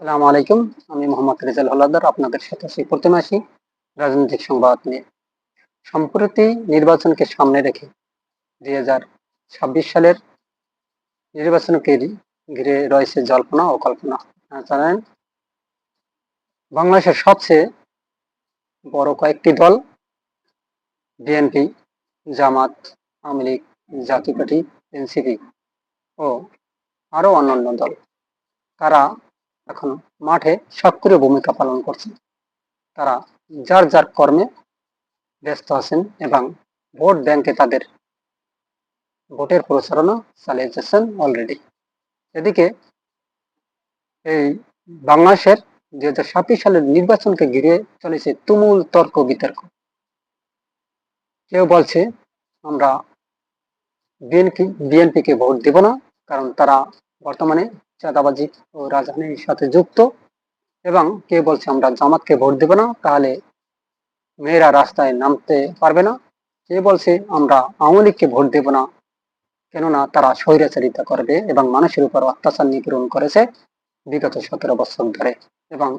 সালামু আলাইকুম। আমি মোহাম্মদ রেজাল হলাদার, আপনাদের সাথে আছি প্রতিমাসী রাজনৈতিক সংবাদ নিয়ে। সম্প্রতি নির্বাচনকে সামনে রেখে দুই হাজার ছাব্বিশ সালের নির্বাচনকে ঘিরে রয়েছে জল্পনা ও কল্পনা। জানেন, বাংলাদেশের সবচেয়ে বড় কয়েকটি দল, বিএনপি, জামাত, আওয়ামী লীগ, জাতীয় পার্টি, এনসিপি ও আরও অন্যান্য দল। তারা এখন মাঠে সক্রিয় ভূমিকা পালন করছে তারা যার যার কর্মে ব্যস্ত আছেন এবং ভোট ব্যাংকে তাদের ভোটের প্রচারণা চালিয়ে যাচ্ছেন অলরেডি এদিকে এই বাংলাদেশের দুই হাজার ছাব্বিশ সালের নির্বাচনকে ঘিরে চলেছে তুমুল তর্ক বিতর্ক। কেউ বলছে, আমরা বিএনপি, বিএনপিকে ভোট দেব না, কারণ তারা বর্তমানে চাঁদাবাজি ও রাজধানীর সাথে যুক্ত এবং কে বলছে আমরা জামাতকে ভোট দেব না, তাহলে মেয়েরা রাস্তায় নামতে পারবে না। কে বলছে আমরা আওয়ামী লীগকে ভোট দেব না, কেননা তারা স্বৈরাচারিতা করবে এবং মানুষের উপর অত্যাচার নিপীড়ন করেছে বিগত সতেরো বছর ধরে। এবং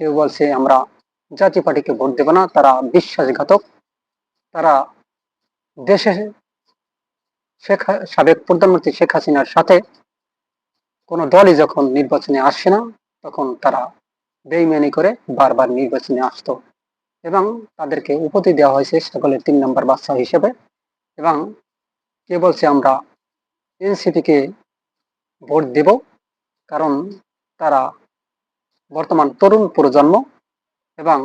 কেউ বলছে আমরা জাতীয় পার্টিকে ভোট দেব না, তারা বিশ্বাসঘাতক। তারা দেশে শেখ, সাবেক প্রধানমন্ত্রী শেখ হাসিনার সাথে কোনো দলই যখন নির্বাচনে আসে না, তখন তারা বেইমানি করে বারবার নির্বাচনে আসতো এবং তাদেরকে উপাধি দেওয়া হয়েছে সকলের তিন নম্বর বাচ্চা হিসেবে এবং কে বলছে আমরা এনসিপিকে ভোট দেব কারণ তারা বর্তমান তরুণ প্রজন্ম এবং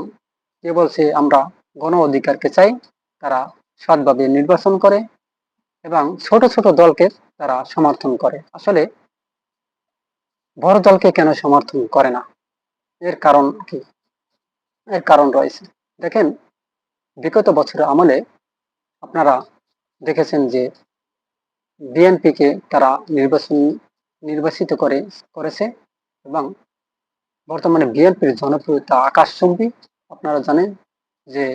কে বলছে আমরা গণ অধিকারকে চাই, তারা সৎভাবে নির্বাচন করে এবং ছোট ছোট দলকে তারা সমর্থন করে। আসলে বড় দলকে কেন সমর্থন করে না? এর কারণ কি? এর কারণ রয়েছে। দেখেন, বিগত বছরের আমলে আপনারা দেখেছেন যে বিএনপিকে তারা নির্বাচন, নির্বাচিত করে, করেছে এবং বর্তমানে বিএনপির জনপ্রিয়তা আকাশচুম্বী। আপনারা জানেন যে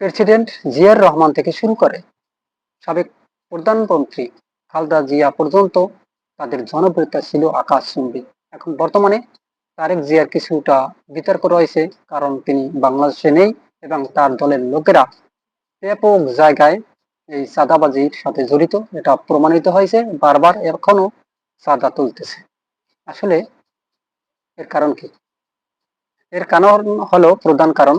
প্রেসিডেন্ট জিয়ার রহমান থেকে শুরু করে সাবেক প্রধানমন্ত্রী খালদা জিয়া পর্যন্ত তাদের জনপ্রিয়তা ছিল আকাশচুম্বী। এখন বর্তমানে তারেক জিয়ার কিছুটা বিতর্ক রয়েছে, কারণ তিনি বাংলাদেশে নেই এবং তার দলের লোকেরা ব্যাপক জায়গায় এই চাঁদাবাজির সাথে জড়িত, এটা প্রমাণিত হয়েছে, বারবার এখনও চাঁদা তুলতেছে। আসলে এর কারণ কি? এর কারণ হলো প্রধান কারণ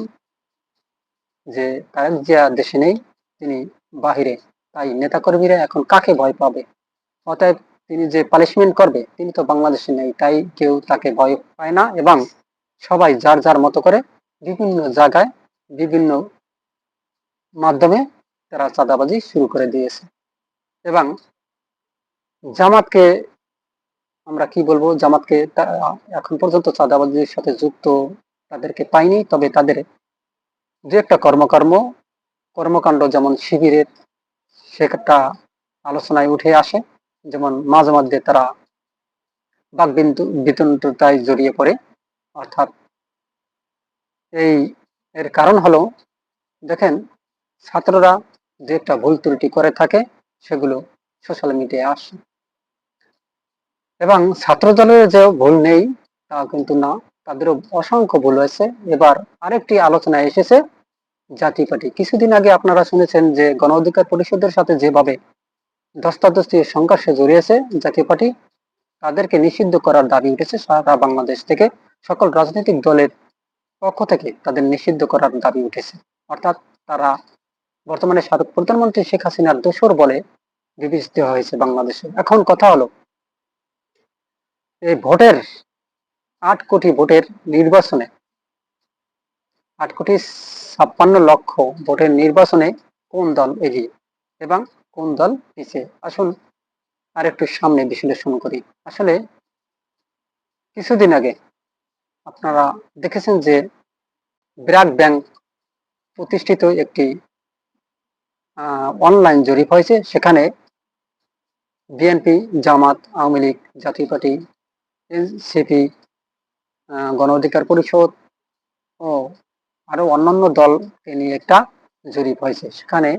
যে তারেক জিয়া দেশে নেই, তিনি বাহিরে। তাই নেতাকর্মীরা এখন কাকে ভয় পাবে? অতএব তিনি যে পানিশমেন্ট করবে, তিনি তো বাংলাদেশে নেই, তাই কেউ তাকে ভয় পায় না এবং সবাই যার যার মতো করে বিভিন্ন জায়গায় বিভিন্ন মাধ্যমে তারা চাঁদাবাজি শুরু করে দিয়েছে। এবং জামাতকে আমরা কি বলব, জামাতকে এখন পর্যন্ত চাঁদাবাজির সাথে যুক্ত তাদেরকে পাইনি, তবে তাদের যে একটা কর্মকর্ম, কর্মকাণ্ড যেমন শিবিরের, সেটা আলোচনায় উঠে আসে। যেমন মাঝে মধ্যে তারা বাকবিন্দু বিতন্ত্রতায় জড়িয়ে পড়ে। অর্থাৎ এই এর কারণ হলো, দেখেন, ছাত্ররা যে একটা ভুল ত্রুটি করে থাকে, সেগুলো সোশ্যাল মিডিয়ায় আসে। এবং ছাত্র দলের যে ভুল নেই, তা কিন্তু না, তাদেরও অসংখ্য ভুল হয়েছে। এবার আরেকটি আলোচনায় এসেছে জাতি পার্টি কিছুদিন আগে আপনারা শুনেছেন যে গণ অধিকার পরিষদের সাথে যেভাবে ধস্তাধস্তি সংঘর্ষে জড়িয়েছে জাতীয় পার্টি। তাদেরকে নিষিদ্ধ করার দাবি উঠেছে সারা বাংলাদেশ থেকে। সকল রাজনৈতিক দলের পক্ষ থেকে তাদের নিষিদ্ধ করার দাবি উঠেছে। অর্থাৎ তারা বর্তমানে সাবেক প্রধানমন্ত্রী শেখ হাসিনার দোসর বলে বিবেচিত হয়েছে বাংলাদেশে। এখন কথা হলো, এই ভোটের আট কোটি ভোটের নির্বাচনে, আট কোটি ছাপ্পান্ন লক্ষ ভোটের নির্বাচনে কোন দল এগিয়ে? এবং কোন দল পিছিয়ে আসুন আর একটু সামনে বিশ্লেষণ করি। আসলে কিছুদিন আগে আপনারা দেখেছেন যে ব্র্যাক ব্যাংক প্রতিষ্ঠিত একটি অনলাইন জরিপ হয়েছে। সেখানে বিএনপি, জামাত, আওয়ামী লীগ, জাতীয় পার্টি, এনসিপি গণ অধিকার পরিষদ ও আরও অন্যান্য দলকে নিয়ে একটা জরিপ হয়েছে। সেখানে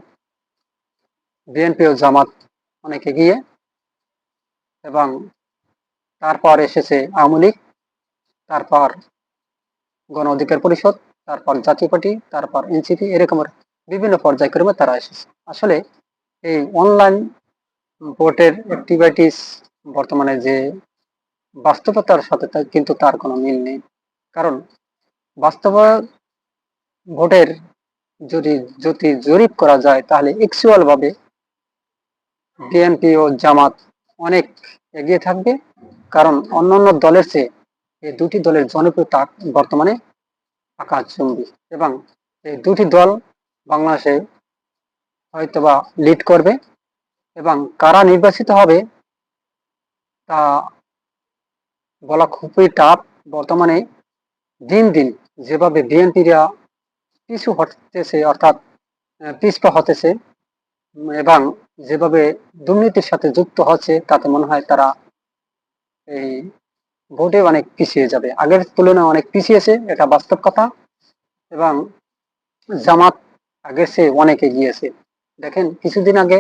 বিএনপি ও জামাত অনেক এগিয়ে এবং তারপর এসেছে আওয়ামী লীগ, তারপর গণ অধিকার পরিষদ, তারপর জাতীয় পার্টি, তারপর এনসিপি এরকমের বিভিন্ন পর্যায়ক্রমে তারা এসেছে। আসলে এই অনলাইন ভোটের অ্যাক্টিভিটিস বর্তমানে যে বাস্তবতার সাথে কিন্তু তার কোনো মিল নেই। কারণ বাস্তব ভোটের যদি যদি জরিপ করা যায় তাহলে ভাবে বিএনপি ও জামাত অনেক এগিয়ে থাকবে, কারণ অন্যান্য দলের চেয়ে এই দুটি দলের জনপ্রিয়তা বর্তমানে আকাশচুম্বী এবং এই দুটি দল বাংলাদেশে হয়তোবা লিড করবে এবং কারা নির্বাচিত হবে তা বলা খুবই টাফ বর্তমানে দিন দিন যেভাবে বিএনপিরা পিছু হতেছে অর্থাৎ পিছপা হতেছে এবং যেভাবে দুর্নীতির সাথে যুক্ত হচ্ছে, তাতে মনে হয় তারা এই ভোটে অনেক পিছিয়ে যাবে। আগের তুলনায় অনেক পিছিয়েছে, এটা বাস্তব কথা। এবং জামাত আগের চেয়ে অনেক এগিয়েছে। দেখেন, কিছুদিন আগে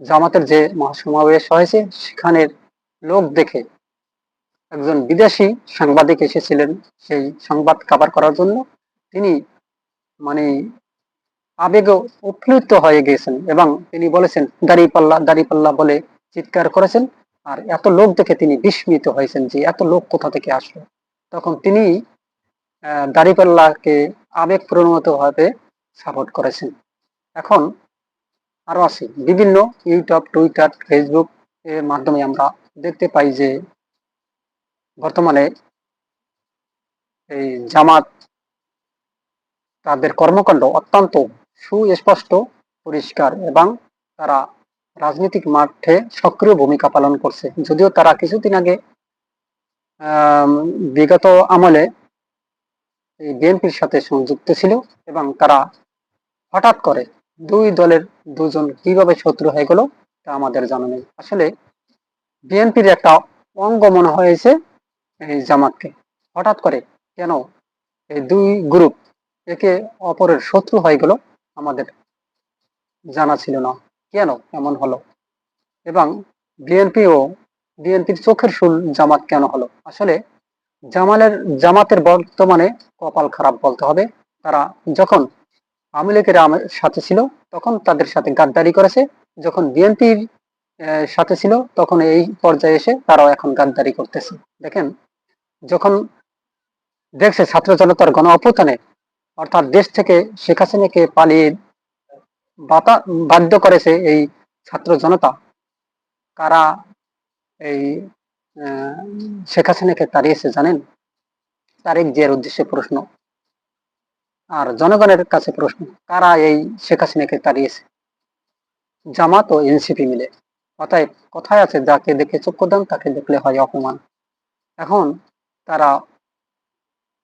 জামাতের যে মহাসমাবেশ হয়েছে, সেখানের লোক দেখে একজন বিদেশি সাংবাদিক এসেছিলেন সেই সংবাদ কাভার করার জন্য। তিনি মানে আবেগে উৎফুল্লিত হয়ে গিয়েছেন এবং তিনি বলেছেন, দাড়িপাল্লা দাড়িপাল্লা বলে চিৎকার করেছেন। আর এত লোক দেখে তিনি বিস্মিত হয়েছেন যে এত লোক কোথা থেকে আসলো। তখন তিনি দাড়িপাল্লাকে আবেগ প্রণত ভাবে সাপোর্ট করেছেন। এখন আরও আছে বিভিন্ন ইউটিউব, টুইটার, ফেসবুক এর মাধ্যমে আমরা দেখতে পাই যে বর্তমানে এই জামাত তাদের কর্মকাণ্ড অত্যন্ত সুস্পষ্ট, পরিষ্কার এবং তারা রাজনৈতিক মাঠে সক্রিয় ভূমিকা পালন করছে। যদিও তারা কিছুদিন আগে বিগত আমলে এই বিএনপির সাথে সংযুক্ত ছিল এবং তারা হঠাৎ করে দুই দলের দুজন কীভাবে শত্রু হয়ে গেল তা আমাদের জানা নেই। আসলে বিএনপির একটা অঙ্গ মনে হয়েছে এই জামাতকে। হঠাৎ করে কেন এই দুই গ্রুপ একে অপরের শত্রু হয়ে গেল? আমাদের জানা ছিল না। কেন? এমন হলো? এবং বিএনপি ও বিএনপির চোখের শুল জামাত কেন হলো? আসলে জামালের, জামাতের বর্তমানে কপাল খারাপ বলতে হবে। তারা যখন আওয়ামী লীগের সাথে ছিল, তখন তাদের সাথে গাদ্দারি করেছে। যখন বিএনপির সাথে ছিল, তখন এই পর্যায়ে এসে তারাও এখন গাদ্দারি করতেছে। দেখেন, যখন দেখছে ছাত্র জনতার গণ অভ্যুত্থানে অর্থাৎ দেশ থেকে শেখ হাসিনাকে পালিয়ে বাধ্য করেছে এই ছাত্র জনতা। কারা এই শেখ হাসিনাকে তাড়িয়েছে জানেন? তারেক জিয়ার উদ্দেশ্যে প্রশ্ন। আর জনগণের কাছে প্রশ্ন, কারা এই শেখ হাসিনাকে তাড়িয়েছে? জামাত ও এনসিপি মিলে। অতএব কথায় আছে, যাকে দেখে চক্ষু দান তাকে দেখলে হয় অপমান। এখন তারা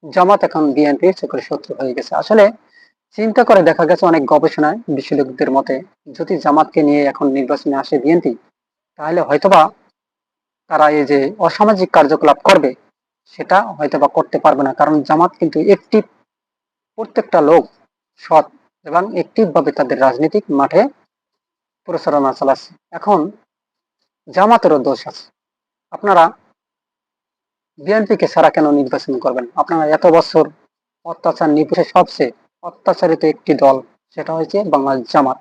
জামাত এখন বিএনপির চোখের শত্রু হয়ে গেছে। আসলে চিন্তা করে দেখা গেছে অনেক গবেষণায় বিশেষজ্ঞদের মতে যদি জামাতকে নিয়ে এখন নির্বাচনে আসে বিএনপি, তাহলে হয়তোবা তারা এই যে অসামাজিক কার্যকলাপ করবে, সেটা হয়তোবা করতে পারবে না। কারণ জামাত কিন্তু একটি প্রত্যেকটা লোক সৎ এবং একটিভ ভাবে তাদের রাজনৈতিক মাঠে প্রচারণা চালাচ্ছে। এখন জামাতেরও দোষ আছে। আপনারা বিএনপিকে ছাড়া কেন নির্বাচন করবেন? আপনারা এত বছর অত্যাচার নিপুষে সবচেয়ে অত্যাচারিত একটি দল, সেটা হয়েছে বাংলাদেশ জামাত।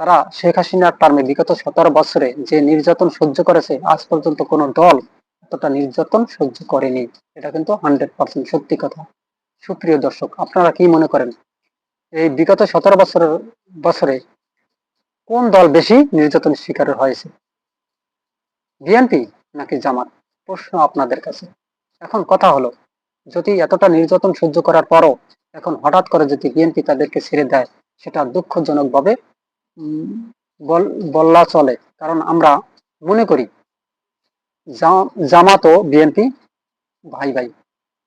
তারা শেখ হাসিনার টার্মে বিগত সতেরো বছরে যে নির্যাতন সহ্য করেছে, আজ পর্যন্ত কোনো দল এতটা নির্যাতন সহ্য করেনি। এটা কিন্তু হান্ড্রেড পার্সেন্ট সত্যি কথা। সুপ্রিয় দর্শক, আপনারা কি মনে করেন? এই বিগত সতেরো বছরের, বছরে কোন দল বেশি নির্যাতন শিকার হয়েছে? বিএনপি নাকি জামাত? প্রশ্ন আপনাদের কাছে। এখন কথা হলো, যদি এতটা নির্যাতন সহ্য করার পরও এখন হঠাৎ করে যদি বিএনপি তাদেরকে ছেড়ে দেয়, সেটা দুঃখজনক ভাবে বললা চলে। কারণ আমরা মনে করি জামাত ও বিএনপি ভাই ভাই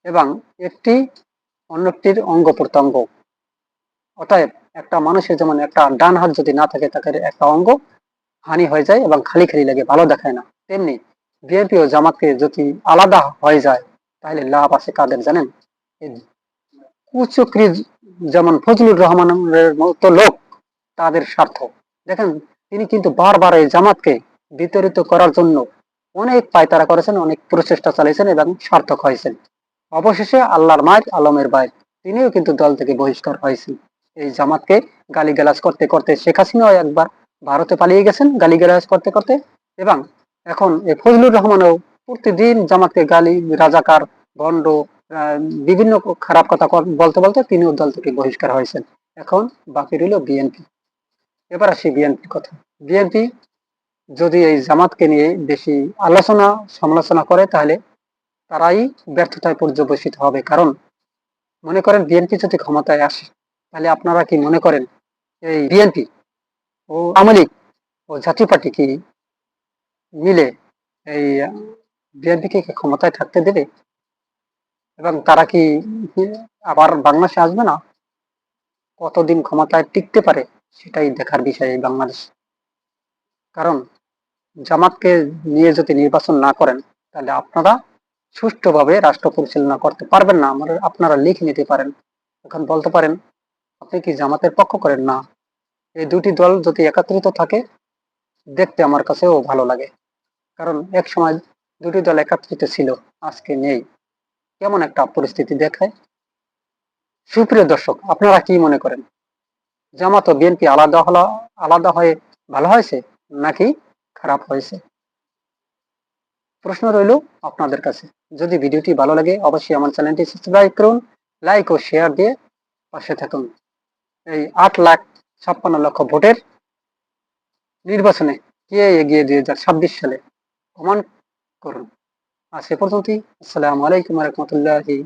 এবং একটি অন্যটির অঙ্গ প্রত্যঙ্গ। অতএব একটা মানুষের যেমন একটা ডান হাত যদি না থাকে, তাকে একটা অঙ্গ হানি হয়ে যায় এবং খালি খালি লাগে, ভালো দেখায় না। তেমনি বিএনপি ও জামাতকে যদি আলাদা হয়ে যায়, তাহলে লাভ আছে কাদের জানেন? কুচক্রি যেমন ফজলুর রহমানের মতো লোক, তাদের স্বার্থ। দেখেন, তিনি কিন্তু বারবার এই জামাতকে বিতরিত করার জন্য অনেক পায়তারা করেছেন, অনেক প্রচেষ্টা চালিয়েছেন এবং সার্থক হয়েছেন। অবশেষে আল্লাহর মায়ের আলমের ভাই, তিনিও কিন্তু দল থেকে বহিষ্কার হয়েছেন। এই জামাতকে গালিগালাজ করতে করতে শেখ হাসিনাও একবার ভারতে পালিয়ে গেছেন গালিগালাজ করতে করতে এবং এখন ফজলুর রহমানও প্রতিদিন জামাতকে গালি, রাজাকার ভণ্ড বিভিন্ন খারাপ কথা বলতে বলতে তিনিও দল থেকে বহিষ্কার হয়েছেন। এখন বাকি রইল বিএনপি। এবার আসি বিএনপির কথা। বিএনপি যদি এই জামাতকে নিয়ে বেশি আলোচনা, সমালোচনা করে, তাহলে তারাই ব্যর্থতায় পর্যবেসিত হবে। কারণ মনে করেন বিএনপি যদি ক্ষমতায় আসে, তাহলে আপনারা কি মনে করেন এই বিএনপি ও আওয়ামী লীগ ও জাতীয় পার্টি কি মিলে এই বিএনপিকে ক্ষমতায় থাকতে দেবে? এবং তারা কি আবার বাংলাদেশে আসবে না? কতদিন ক্ষমতায় টিকতে পারে সেটাই দেখার বিষয় এই বাংলাদেশ। কারণ জামাতকে নিয়ে যদি নির্বাচন না করেন, তাহলে আপনারা সুষ্ঠুভাবে রাষ্ট্র পরিচালনা করতে পারবেন না। আমার, আপনারা লিখে নিতে পারেন, এখন বলতে পারেন, আপনি কি জামাতের পক্ষ করেন? না। এই দুটি দল যদি একত্রিত থাকে, দেখতে আমার কাছেও ভালো লাগে। কারণ এক সময় দুটি দল একত্রিত ছিল, আজকে নেই। কেমন একটা পরিস্থিতি দেখায়। সুপ্রিয় দর্শক, আপনারা কি মনে করেন? জামাত ও বিএনপি আলাদা হলো, আলাদা হয়ে ভালো হয়েছে নাকি খারাপ হয়েছে? প্রশ্ন রইল আপনাদের কাছে। যদি ভিডিওটি ভালো লাগে, অবশ্যই আমার চ্যানেলটি সাবস্ক্রাইব করুন, লাইক ও শেয়ার দিয়ে পাশে থাকুন। এই আট লাখ ছাপ্পান্ন লক্ষ ভোটের নির্বাচনে কে এগিয়ে দুই হাজার ছাব্বিশ সালে প্রমাণ করুন। আর সে পর্যন্তই আসসালামু আলাইকুম রহমতুল্লাহি